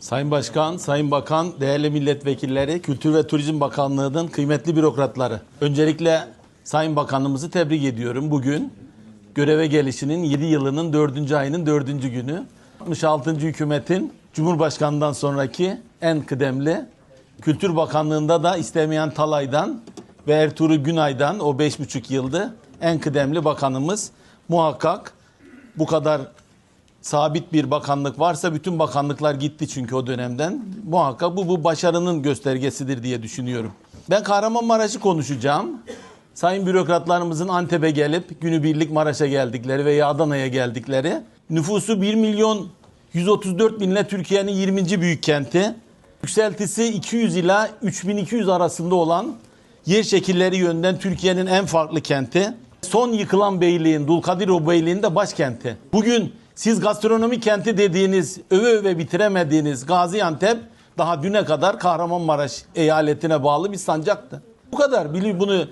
Sayın Başkan, Sayın Bakan, değerli milletvekilleri, Kültür ve Turizm Bakanlığı'nın kıymetli bürokratları. Öncelikle Sayın Bakanımızı tebrik ediyorum. Bugün göreve gelişinin 7 yılının 4. ayının 4. günü. 66. hükümetin Cumhurbaşkanı'ndan sonraki en kıdemli Kültür Bakanlığı'nda da istemeyen Talay'dan ve Ertuğrul Günay'dan o 5,5 yıldı en kıdemli bakanımız. Muhakkak bu kadar sabit bir bakanlık varsa bütün bakanlıklar gitti çünkü o dönemden. Muhakkak bu bu başarının göstergesidir diye düşünüyorum. Ben Kahramanmaraş'ı konuşacağım. Sayın bürokratlarımızın Antep'e gelip günübirlik Maraş'a geldikleri veya Adana'ya geldikleri. Nüfusu 1 milyon 134 binle Türkiye'nin 20. büyük kenti. Yükseltisi 200 ila 3200 arasında olan yer şekilleri yönden Türkiye'nin en farklı kenti. Son yıkılan beyliğin, Dulkadirov Beyliği'nin de başkenti. Bugün siz gastronomi kenti dediğiniz, öve öve bitiremediğiniz Gaziantep daha düne kadar Kahramanmaraş eyaletine bağlı bir sancaktı. Bu kadar biliyor bunu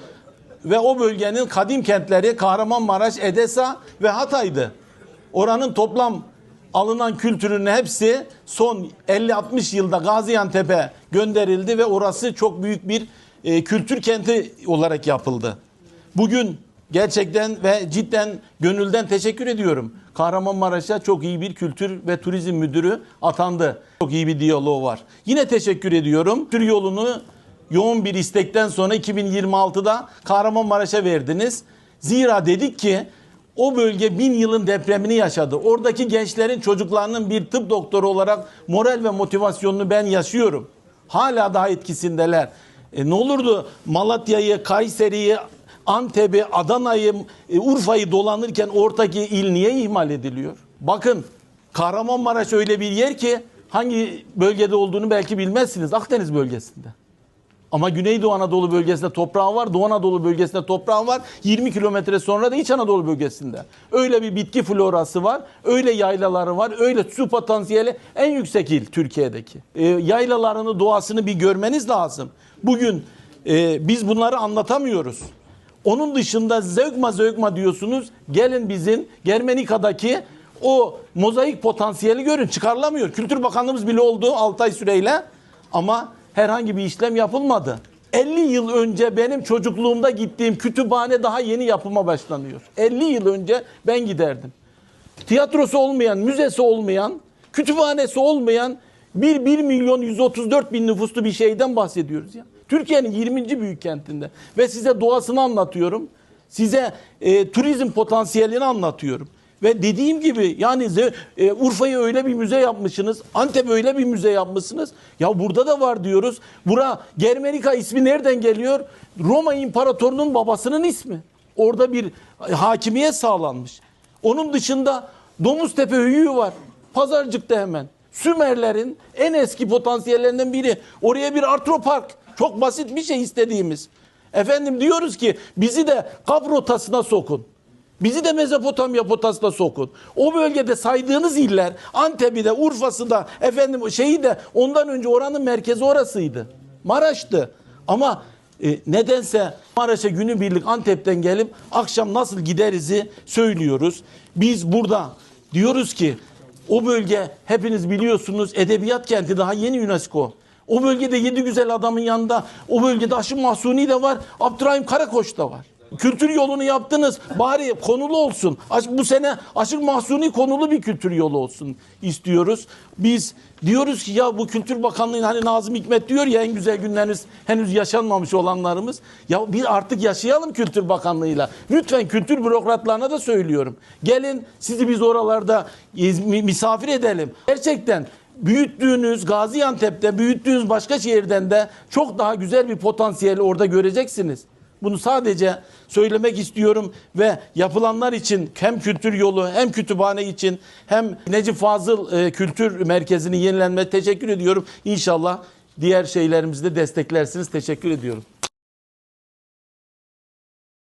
ve o bölgenin kadim kentleri Kahramanmaraş, Edesa ve Hatay'dı. Oranın toplam alınan kültürün hepsi son 50-60 yılda Gaziantep'e gönderildi ve orası çok büyük bir e, kültür kenti olarak yapıldı. Bugün gerçekten ve cidden gönülden teşekkür ediyorum. Kahramanmaraş'a çok iyi bir kültür ve turizm müdürü atandı. Çok iyi bir diyaloğu var. Yine teşekkür ediyorum. Tür yolunu yoğun bir istekten sonra 2026'da Kahramanmaraş'a verdiniz. Zira dedik ki o bölge bin yılın depremini yaşadı. Oradaki gençlerin çocuklarının bir tıp doktoru olarak moral ve motivasyonunu ben yaşıyorum. Hala daha etkisindeler. E ne olurdu Malatya'yı, Kayseri'yi, Antep'i, Adana'yı, e, Urfa'yı dolanırken ortaki il niye ihmal ediliyor? Bakın Kahramanmaraş öyle bir yer ki hangi bölgede olduğunu belki bilmezsiniz. Akdeniz bölgesinde. Ama Güneydoğu Anadolu bölgesinde toprağı var, Doğu Anadolu bölgesinde toprağı var. 20 kilometre sonra da İç Anadolu bölgesinde. Öyle bir bitki florası var, öyle yaylaları var, öyle su potansiyeli en yüksek il Türkiye'deki. E, yaylalarını, doğasını bir görmeniz lazım. Bugün e, biz bunları anlatamıyoruz. Onun dışında zevkma zevkma diyorsunuz. Gelin bizim Germenika'daki o mozaik potansiyeli görün. Çıkarılamıyor. Kültür Bakanlığımız bile oldu 6 ay süreyle. Ama herhangi bir işlem yapılmadı. 50 yıl önce benim çocukluğumda gittiğim kütüphane daha yeni yapıma başlanıyor. 50 yıl önce ben giderdim. Tiyatrosu olmayan, müzesi olmayan, kütüphanesi olmayan bir 1 milyon 134 bin nüfuslu bir şeyden bahsediyoruz ya. Türkiye'nin 20. büyük kentinde ve size doğasını anlatıyorum. Size e, turizm potansiyelini anlatıyorum. Ve dediğim gibi yani e, Urfa'yı öyle bir müze yapmışsınız. Antep öyle bir müze yapmışsınız. Ya burada da var diyoruz. Bura Germenika ismi nereden geliyor? Roma İmparatorunun babasının ismi. Orada bir hakimiyet sağlanmış. Onun dışında Domuztepe Höyüğü var. Pazarcık'ta hemen. Sümerlerin en eski potansiyellerinden biri. Oraya bir artropark. Çok basit bir şey istediğimiz. Efendim diyoruz ki bizi de kap rotasına sokun. Bizi de Mezopotamya potasına sokun. O bölgede saydığınız iller Antep'i de Urfa'sı da efendim şeyi de ondan önce oranın merkezi orasıydı. Maraş'tı. Ama e, nedense Maraş'a günübirlik Antep'ten gelip akşam nasıl giderizi söylüyoruz. Biz burada diyoruz ki o bölge hepiniz biliyorsunuz edebiyat kenti daha yeni UNESCO. O bölgede yedi güzel adamın yanında o bölgede Aşık Mahsuni de var. Abdurrahim Karakoç da var. Kültür yolunu yaptınız. Bari konulu olsun. Bu sene Aşık Mahsuni konulu bir kültür yolu olsun istiyoruz. Biz diyoruz ki ya bu Kültür Bakanlığı'nın hani Nazım Hikmet diyor ya en güzel günleriniz henüz yaşanmamış olanlarımız. Ya bir artık yaşayalım Kültür Bakanlığı'yla. Lütfen kültür bürokratlarına da söylüyorum. Gelin sizi biz oralarda mi- misafir edelim. Gerçekten büyüttüğünüz Gaziantep'te büyüttüğünüz başka şehirden de çok daha güzel bir potansiyeli orada göreceksiniz. Bunu sadece söylemek istiyorum ve yapılanlar için hem kültür yolu hem kütüphane için hem Necip Fazıl e, Kültür Merkezi'nin yenilenme teşekkür ediyorum. İnşallah diğer şeylerimizi de desteklersiniz. Teşekkür ediyorum.